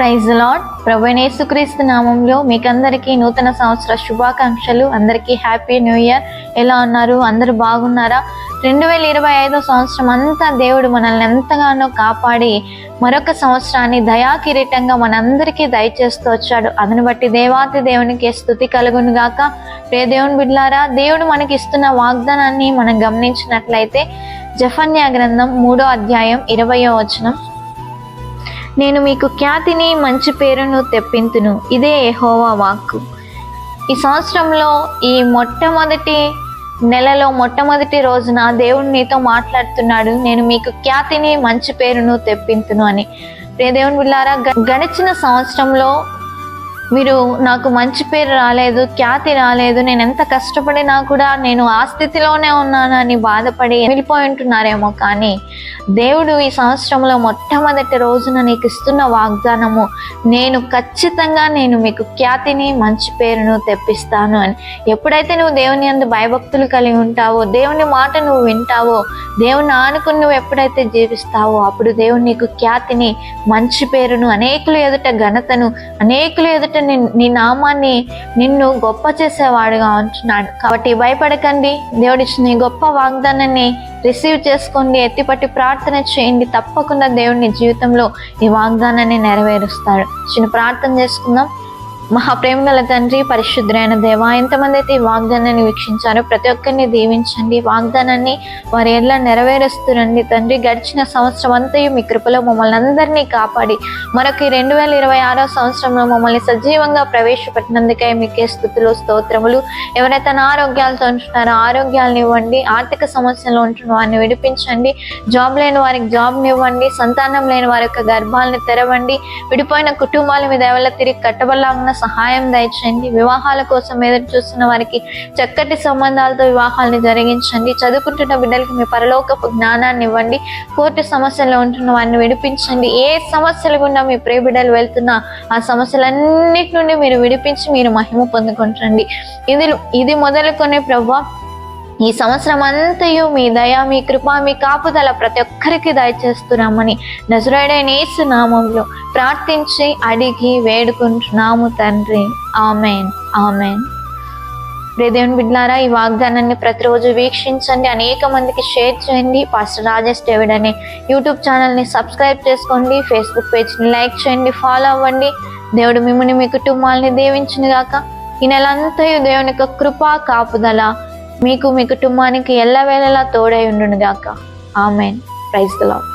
Praise lord ప్రభునేసుక్రీస్తు నామంలో మీకందరికీ నూతన సంవత్సర శుభాకాంక్షలు. అందరికీ హ్యాపీ న్యూ ఇయర్. ఎలా ఉన్నారు? అందరూ బాగున్నారా? రెండు వేల ఇరవై ఐదో సంవత్సరం అంతా దేవుడు మనల్ని ఎంతగానో కాపాడి మరొక సంవత్సరాన్ని దయా కిరీటంగా మనందరికీ దయచేస్తూ వచ్చాడు. అతను బట్టి దేవాతి దేవునికి స్థుతి కలుగును గాక. ప్రే దేవుని బిడ్లారా దేవుడు మనకి ఇస్తున్న వాగ్దానాన్ని మనం గమనించినట్లయితే జఫన్యా గ్రంథం మూడో అధ్యాయం ఇరవయో వచనం. నేను మీకు ఖ్యాతిని మంచి పేరును తెప్పింతును. ఇదే ఎహోవా వాక్కు. ఈ సంవత్సరంలో ఈ మొట్టమొదటి నెలలో మొట్టమొదటి రోజున దేవుడు నీతో మాట్లాడుతున్నాడు. నేను మీకు ఖ్యాతిని మంచి పేరును తెప్పింతును అని. దేవుని బిళ్ళారా గ- గడిచిన సంవత్సరంలో మీరు నాకు మంచి పేరు రాలేదు ఖ్యాతి రాలేదు నేను ఎంత కష్టపడినా కూడా నేను ఆ స్థితిలోనే ఉన్నానని బాధపడి వెళ్ళిపోయి ఉంటున్నారేమో కానీ దేవుడు ఈ సంవత్సరంలో మొట్టమొదటి రోజున నీకు ఇస్తున్న వాగ్దానము నేను ఖచ్చితంగా నేను మీకు ఖ్యాతిని మంచి పేరును తెప్పిస్తాను అని. ఎప్పుడైతే నువ్వు దేవుని అందు భయభక్తులు కలిగి ఉంటావో దేవుని మాట నువ్వు వింటావో దేవుని ఆనుకుని నువ్వు ఎప్పుడైతే జీవిస్తావో అప్పుడు దేవుడు నీకు ఖ్యాతిని మంచి పేరును అనేకులు ఎదుట ఘనతను అనేకులు ఎదుట నీ- నీ నామాన్ని నిన్ను గొప్ప చేసేవాడుగా ఉంటున్నాడు. కాబట్టి భయపడకండి. దేవుడిచ్చిన నీ గొప్ప వాగ్దానాన్ని రిసీవ్ చేసుకోండి. ఎత్తిపట్టి ప్రార్థన చేయండి. తప్పకుండా దేవుడిని జీవితంలో ఈ వాగ్దానాన్ని నెరవేరుస్తాడు. చిన్న ప్రార్థన చేసుకుందాం. మహాప్రేమ గల తండ్రి పరిశుద్ధులైన దేవ ఎంతమంది అయితే ఈ వాగ్దానాన్ని వీక్షించారో ప్రతి ఒక్కరిని దీవించండి. వాగ్దానాన్ని వారి ఎలా నెరవేరుస్తురండి తండ్రి గడిచిన సంవత్సరం అంతయు మీ కృపలో మమ్మల్ని అందరినీ కాపాడి మరొక రెండు వేల ఇరవై ఆరో సంవత్సరంలో మమ్మల్ని సజీవంగా ప్రవేశపెట్టినందుకై మీకే స్థుతులు స్తోత్రములు. ఎవరైతే అనారోగ్యాలతో ఉంటున్నారో ఆరోగ్యాలను ఇవ్వండి. ఆర్థిక సమస్యలు ఉంటున్న వారిని విడిపించండి. జాబ్ లేని వారికి జాబ్ని ఇవ్వండి. సంతానం లేని వారి యొక్క గర్భాలను తెరవండి. విడిపోయిన కుటుంబాల మీద ఎవరి తిరిగి కట్టబడలాగిన సహాయం దయచేయండి. వివాహాల కోసం ఎదురు చూస్తున్న వారికి చక్కటి సంబంధాలతో వివాహాలను జరిగించండి. చదువుకుంటున్న బిడ్డలకి మీ పరలోకపు జ్ఞానాన్ని ఇవ్వండి. కోర్టు సమస్యల్లో ఉంటున్న వారిని విడిపించండి. ఏ సమస్యలు గుండా మీ ప్రియ బిడ్డలు వెళ్తున్నా ఆ సమస్యలన్నిటి నుండి మీరు విడిపించి మీరు మహిమ పొందుకుంటండి. ఇది ఇది మొదలుకొని ప్రభా ఈ సంవత్సరం అంతయు మీ దయ మీ కృప మీ కాపుదల ప్రతి ఒక్కరికి దయచేస్తున్నామని నజరేడైన యేసు నామంలో ప్రార్థించి అడిగి వేడుకుంటున్నాము తండ్రి. ఆమెన్. ఆమెన్. దేవుని బిడ్లారా ఈ వాగ్దానాన్ని ప్రతిరోజు వీక్షించండి. అనేక మందికి షేర్ చేయండి. పాస్టర్ రాజేష్ డేవిడ్ అనే యూట్యూబ్ ఛానల్ని సబ్స్క్రైబ్ చేసుకోండి. ఫేస్బుక్ పేజ్ని లైక్ చేయండి ఫాలో అవ్వండి. దేవుడు మిమ్మల్ని మీ కుటుంబాలని దీవించిన గాక ఈ నెలంతయు దేవుని యొక్క కృపా కాపుదల మీకు మీ కుటుంబానికి ఎల్లవేళలా తోడై ఉండును గాక ఆమెన్. Praise the lord